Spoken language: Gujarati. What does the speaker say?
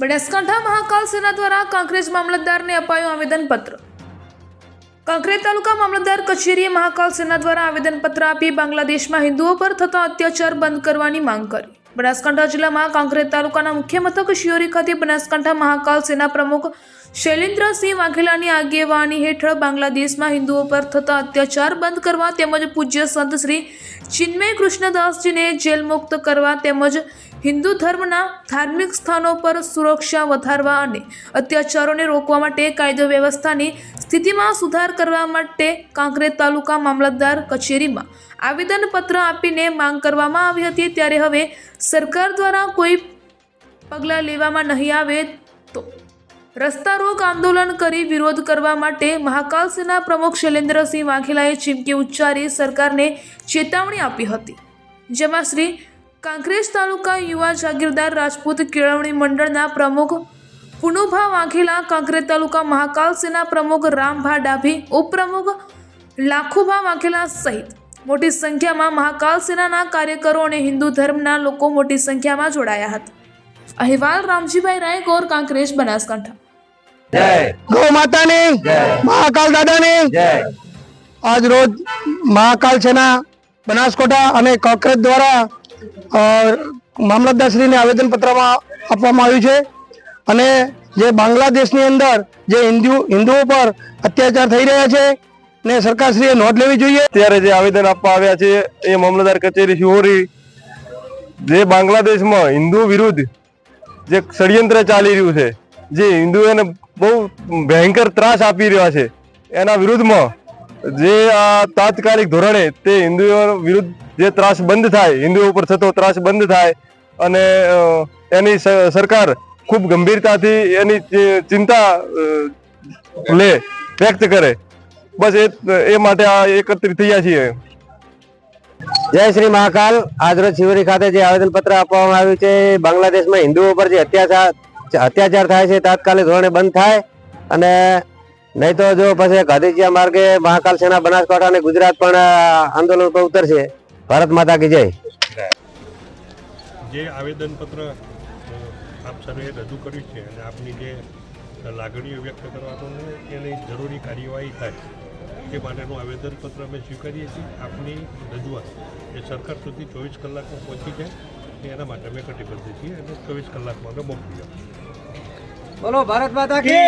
બનાસકાંઠા મહાકાલ સેના દ્વારા કાંકરેજ મામલતદારને અપાયું આવેદનપત્ર. કાંકરેજ તાલુકા મામલતદાર કચેરીએ મહાકાલ સેના દ્વારા આવેદનપત્ર આપી બાંગ્લાદેશમાં હિન્દુઓ પર થતા અત્યાચાર બંધ કરવાની માંગ કરી. બનાસકાંઠા જિલ્લામાં કાંકરેજ તાલુકાના મુખ્ય મથક શિયોરી ખાતે બનાસકાંઠા મહાકાલ સેના પ્રમુખ શૈલેન્દ્રસિંહ વાઘેલાની આગેવાની હેઠળ બાંગ્લાદેશમાં હિન્દુઓ પર થતા અત્યાચાર બંધ કરવા તેમજ પૂજ્ય સંત શ્રી ચિન્મય કૃષ્ણદાસજીને જેલ મુક્ત કરવા તેમજ હિન્દુ ધર્મના ધાર્મિક સ્થાનો પર સુરક્ષા વધારવા અને અત્યાચારોને રોકવા માટે કાયદો વ્યવસ્થાની સ્થિતિમાં સુધાર કરવા માટે કાંકરેજ તાલુકા મામલતદાર કચેરીમાં આવેદનપત્ર આપીને માંગ કરવામાં આવી હતી. ત્યારે હવે સરકાર દ્વારા કોઈ પગલાં લેવામાં નહીં આવે તો રસ્તા રોક આંદોલન કરી વિરોધ કરવા માટે મહાકાલ સેના પ્રમુખ શૈલેન્દ્રસિંહ વાઘેલાએ ચીમકી ઉચ્ચારી સરકારને ચેતવણી આપી હતી. જેમાં શ્રી કાંકરેજ તાલુકા યુવા જાગીરદાર રાજપૂત કેળવણી મંડળના પ્રમુખ પુનુભા વાઘેલા કાંકરેજ તાલુકા મહાકાલ સેના પ્રમુખ રામભા ડાભી ઉપપ્રમુખ લાખુભા વાઘેલા સહિત મોટી સંખ્યામાં મહાકાલ સેનાના કાર્યકરો અને હિન્દુ ધર્મના લોકો મોટી સંખ્યામાં જોડાયા હતા. અહેવાલ રામજીભાઈ રાય ગોર કાંકરેજ બનાસકાંઠા. જય. ગૌ માતાની જય. મહાકાલ દાદાની. જય. આજ રોજ મહાકાલ સેના બનાસકોટા અને કોકરેજ દ્વારા મામલતદારશ્રીને આવેદનપત્રમાં આપવામાં આવ્યું છે અને જે બાંગ્લાદેશની અંદર જે હિન્દુ, હિન્દુઓ પર અત્યાચાર થઈ રહ્યા છે ને સરકારશ્રીએ નોંધ લેવી જોઈએ. અત્યારે જે આવેદન આપવા આવ્યા છે એ મામલતદાર કચેરી શિહોરી, જે બાંગ્લાદેશમાં હિન્દુ વિરુદ્ધ જે ષડયંત્ર ચાલી રહ્યું છે, જે હિન્દુઓને બહુ ભયંકર ત્રાસ આપી રહ્યા છે, એના વિરુદ્ધમાં જે આ તાત્કાલિક ધોરણે તે હિન્દુઓ વિરુદ્ધ જે ત્રાસ બંધ થાય, હિન્દુઓ ઉપર થતો ત્રાસ બંધ થાય અને એની સરકાર ખૂબ ગંભીરતાથી એની ચિંતા લે, વ્યક્ત કરે. બસ એ એ માટે આ એકત્રિત થયા છીએ. જય શ્રી મહાકાલ. આજરોજ શિવરી ખાતે જે આવેદન પત્ર આપવામાં આવ્યું છે બાંગ્લાદેશમાં હિન્દુઓ પર જે અત્યાચાર અત્યાચાર થાય છે, તાત્કાલિક ધોરણે બંધ થાય અને નહીં તો જો પછી ગાંધીજીયા માર્ગે મહાકાલ સેના બનાસકાંઠા અને ગુજરાત પણ આંદોલન પર ઉતરશે. ભારત માતા કી જય. જે આવેદનપત્ર પત્ર આપ સર્વે રજૂ કર્યું છે અને આપની જે લાગણીઓ વ્યક્ત કરવાનો એની જરૂરી કાર્યવાહી થાય તે માટેનું આવેદનપત્ર અમે સ્વીકારીએ છીએ. આપની રજૂઆત એ સરકાર સુધી ચોવીસ કલાકમાં પહોંચી જાય એના માટે અમે કટિબદ્ધ છીએ અને ચોવીસ કલાકમાં અમે મોકલી આપીએ બોલો ભારત માતા કી